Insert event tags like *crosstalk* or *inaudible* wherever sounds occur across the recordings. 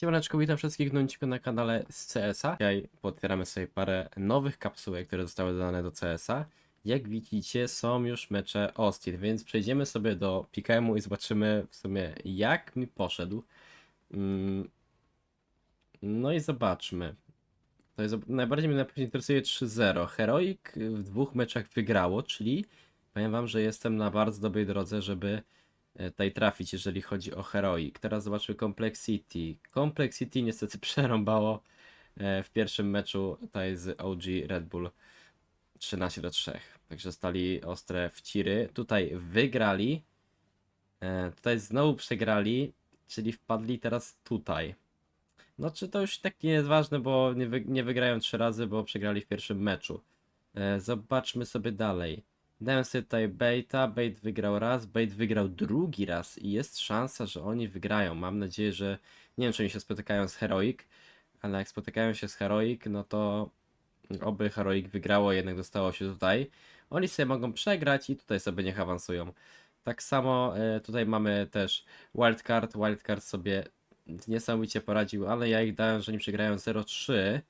Siemaneczko, witam wszystkich nunciku na kanale z CS-a. Dzisiaj potwieramy sobie parę nowych kapsułek, które zostały dodane do CS-a. Jak widzicie, są już mecze Austin, więc przejdziemy sobie do PKM-u i zobaczymy w sumie jak mi poszedł. Mm, No i zobaczmy. To jest, najbardziej mnie interesuje 3-0. Heroic w dwóch meczach wygrało, czyli powiem wam, że jestem na bardzo dobrej drodze, żeby tutaj trafić, jeżeli chodzi o Heroic. Teraz zobaczmy Complexity. Complexity niestety *laughs* przerąbało e, w pierwszym meczu tutaj z OG Red Bull 13 do 3. Także stali ostre wciry. Tutaj wygrali. E, Tutaj znowu przegrali, czyli wpadli teraz tutaj. No czy to już tak nie jest ważne, bo nie, wy, nie wygrają trzy razy, bo przegrali w pierwszym meczu. E, zobaczmy sobie dalej. Dałem sobie tutaj Baita, Bait wygrał raz, Bait wygrał drugi raz i jest szansa, że oni wygrają. Mam nadzieję, że nie wiem, czy oni się spotykają z Heroic, ale jak spotykają się z Heroic, no to oby Heroic wygrało, jednak dostało się tutaj. Oni sobie mogą przegrać i tutaj sobie niech awansują. Tak samo e, tutaj mamy też Wildcard. Wildcard sobie niesamowicie poradził, ale ja ich dałem, że oni przegrają 0-3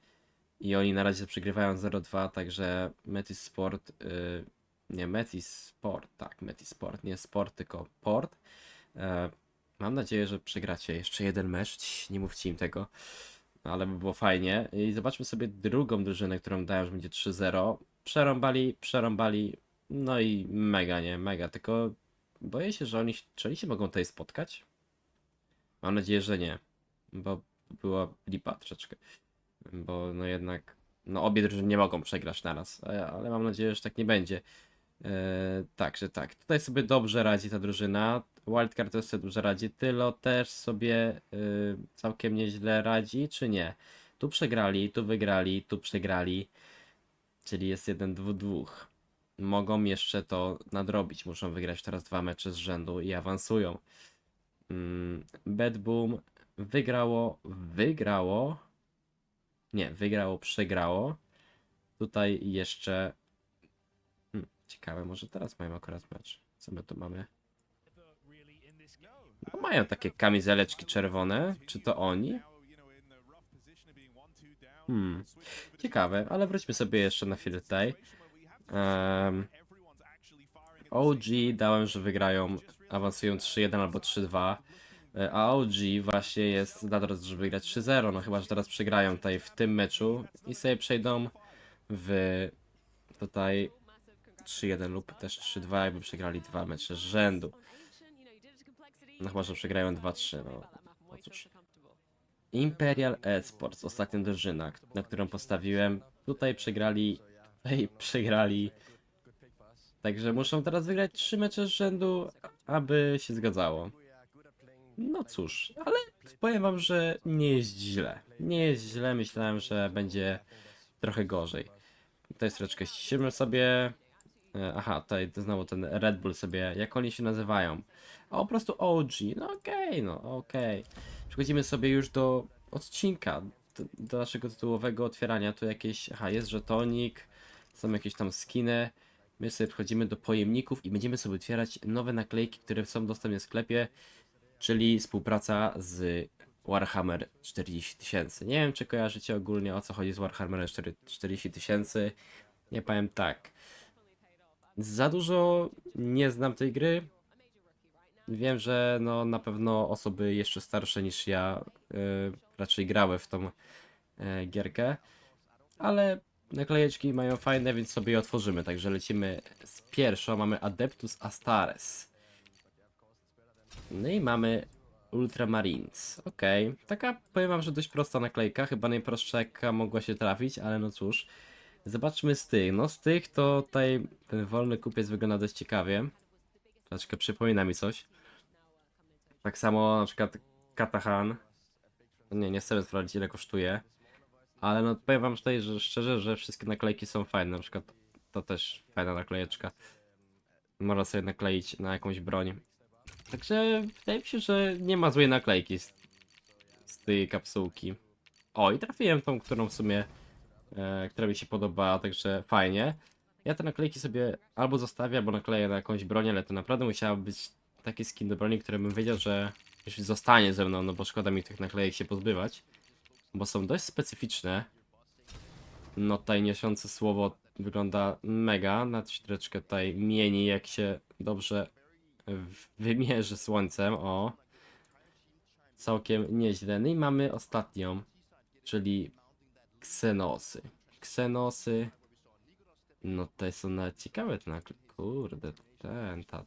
i oni na razie przegrywają 0-2, także Metis Sport, y, nie Metis Sport, tak, Metis Sport, nie Sport, tylko Port. E, mam nadzieję, że przegracie jeszcze jeden mecz, nie mówcie im tego, ale by było fajnie. I zobaczmy sobie drugą drużynę, którą dałem, że będzie 3-0. Przerąbali, przerąbali, no i mega, nie, mega, tylko boję się, że oni, czy oni się mogą tutaj spotkać? Mam nadzieję, że nie, bo była lipa troszeczkę. Bo no jednak, no obie drużyny nie mogą przegrać naraz, ale mam nadzieję, że tak nie będzie. Eee, Także tak, tutaj sobie dobrze radzi ta drużyna. Wildcard też sobie dobrze radzi. Tylo też sobie y, całkiem nieźle radzi, czy nie? Tu przegrali, tu wygrali, tu przegrali. Czyli jest jeden, dwu, dwóch. Mogą jeszcze to nadrobić. Muszą wygrać teraz dwa mecze z rzędu i awansują. Mm, Bad Boom wygrało, wygrało. Nie, wygrało, przegrało. Tutaj jeszcze. Ciekawe, może teraz mają akurat mecz. Co my tu mamy? No, mają takie kamizeleczki czerwone. Czy to oni? Hmm. Ciekawe, ale wróćmy sobie jeszcze na chwilę tutaj. Em, OG dałem, że wygrają, awansują 3-1 albo 3-2. E, A OG właśnie jest na drodze, żeby wygrać 3-0. No chyba, że teraz przegrają tutaj w tym meczu i sobie przejdą w tutaj 3-1 lub też 3-2, jakby przegrali dwa mecze z rzędu. No chyba, że przegrają 2-3, no. no cóż. Imperial Esports, ostatnia drużyna, na którą postawiłem. Tutaj przegrali, tutaj *laughs* przegrali. Także muszą teraz wygrać trzy mecze z rzędu, aby się zgadzało. No cóż, ale powiem wam, że nie jest źle. Nie jest źle, myślałem, że będzie trochę gorzej. Tutaj troszeczkę ściszymy sobie. E, Aha, tutaj znowu ten Red Bull sobie, jak oni się nazywają? A po prostu OG, no okej, no okej. Przechodzimy sobie już do odcinka, do, do naszego tytułowego otwierania. Tu jakieś, aha, jest żetonik, są jakieś tam skiny. My sobie wchodzimy do pojemników i będziemy sobie otwierać nowe naklejki, które są dostępne w sklepie, czyli współpraca z Warhammer 40 tysięcy. Nie wiem, czy kojarzycie ogólnie o co chodzi z Warhammer 40 tysięcy. Nie powiem tak. Za dużo nie znam tej gry. Wiem, że no, na pewno osoby jeszcze starsze niż ja y, raczej grały w tą y, gierkę, ale naklejeczki mają fajne, więc sobie je otworzymy. Także lecimy z pierwszą. Mamy Adeptus Astares. No i mamy Ultramarines. Okej, taka powiem wam, że dość prosta naklejka. Chyba najprostsza jaka mogła się trafić, ale no cóż. Zobaczmy z tych. No z tych to tutaj ten wolny kupiec wygląda dość ciekawie. Troszeczkę przypomina mi coś. Tak samo na przykład Katahan. No Nie, nie chcę sprawdzić ile kosztuje. Ale no powiem wam tutaj, że szczerze, że wszystkie naklejki są fajne. Na przykład to też fajna naklejeczka. Można sobie nakleić na jakąś broń. Także wydaje mi się, że nie ma złej naklejki z, z tej kapsułki. O, i trafiłem tą, którą w sumie, e, która mi się podobała, także fajnie. Ja te naklejki sobie albo zostawię, albo nakleję na jakąś broń, ale to naprawdę musiała być taki skin do broni, który bym wiedział, że jeśli zostanie ze mną, no bo szkoda mi tych naklejek się pozbywać, bo są dość specyficzne. No tutaj niosące słowo wygląda mega, na troszeczkę tutaj mieni jak się dobrze wymierzy słońcem, o. Całkiem nieźle. No i mamy ostatnią, czyli ksenosy. Ksenosy. No tutaj są nawet ciekawe te nakle... Kurde, ten, ta...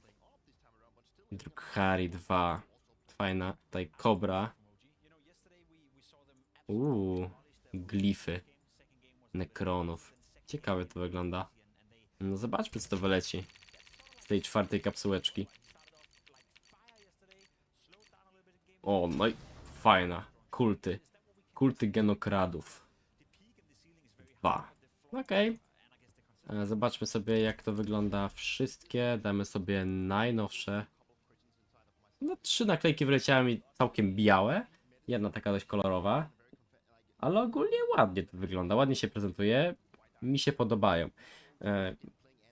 Drukhari 2. Fajna. Tutaj kobra. Uuu, glify. Nekronów. Ciekawe to wygląda. No zobaczmy co to wyleci. Z tej czwartej kapsułeczki. O, no i fajna. Kulty. Kulty genokradów. Dwa. Okej. E, Zobaczmy sobie jak to wygląda wszystkie. Damy sobie najnowsze. No trzy naklejki wyleciały mi całkiem białe. Jedna taka dość kolorowa. Ale ogólnie ładnie to wygląda. Ładnie się prezentuje. Mi się podobają.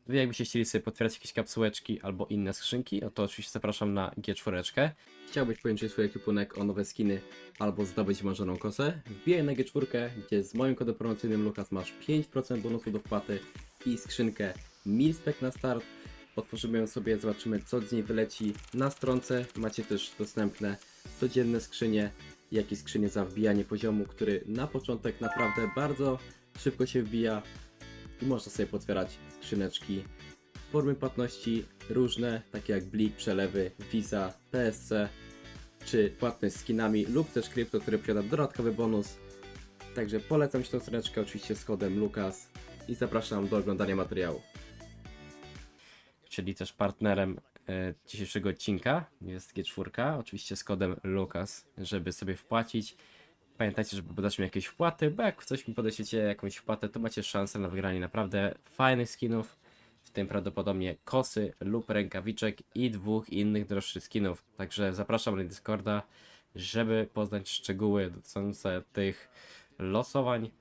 Wy jakbyście chcieli sobie potwierdzać jakieś kapsułeczki albo inne skrzynki, no to oczywiście zapraszam na G4. Chciałbyś połączyć swój ekwipunek o nowe skiny albo zdobyć marzoną kosę? Wbijaj na G4, gdzie z moim kodem promocyjnym Lukas masz 5% bonusu do wpłaty i skrzynkę Milspec na start. Otworzymy ją sobie, zobaczymy co z niej wyleci. Na stronce macie też dostępne codzienne skrzynie, jak i skrzynie za wbijanie poziomu, który na początek naprawdę bardzo szybko się wbija i można sobie potwierać skrzyneczki formy płatności różne, takie jak Blik, przelewy, Visa, PSC, czy płatność skinami lub też krypto, które posiada dodatkowy bonus. Także polecam Ci tą stroneczkę oczywiście z kodem LUKAS i zapraszam do oglądania materiału. Czyli też partnerem e, dzisiejszego odcinka jest G4, oczywiście z kodem LUKAS, żeby sobie wpłacić. Pamiętajcie, żeby podać mi jakieś wpłaty, bo jak coś mi podesiecie jakąś wpłatę, to macie szansę na wygranie naprawdę fajnych skinów, w tym prawdopodobnie kosy lub rękawiczek i dwóch innych droższych skinów. Także zapraszam na Discorda, żeby poznać szczegóły dotyczące tych losowań.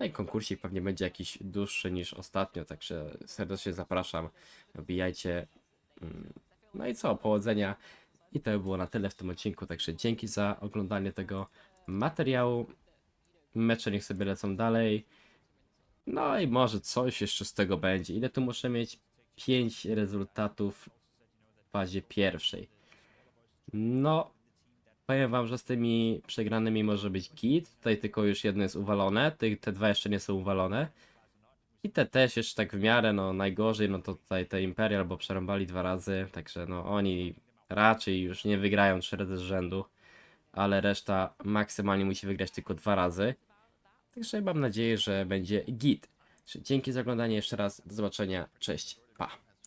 No i konkursik pewnie będzie jakiś dłuższy niż ostatnio, także serdecznie zapraszam. Wbijajcie. Mm, No i co, powodzenia. I to by było na tyle w tym odcinku, także dzięki za oglądanie tego materiału. Mecze niech sobie lecą dalej. No i może coś jeszcze z tego będzie. Ile tu muszę mieć? 5 rezultatów w fazie pierwszej. No, powiem wam, że z tymi przegranymi może być git. Tutaj tylko już jedno jest uwalone, te, te dwa jeszcze nie są uwalone. I te też jeszcze tak w miarę, no najgorzej, no to tutaj te Imperial, bo przerąbali dwa razy, także no oni raczej już nie wygrają trzy razy z rzędu, ale reszta maksymalnie musi wygrać tylko dwa razy. Także mam nadzieję, że będzie git. Dzięki za oglądanie jeszcze raz, do zobaczenia, cześć, pa.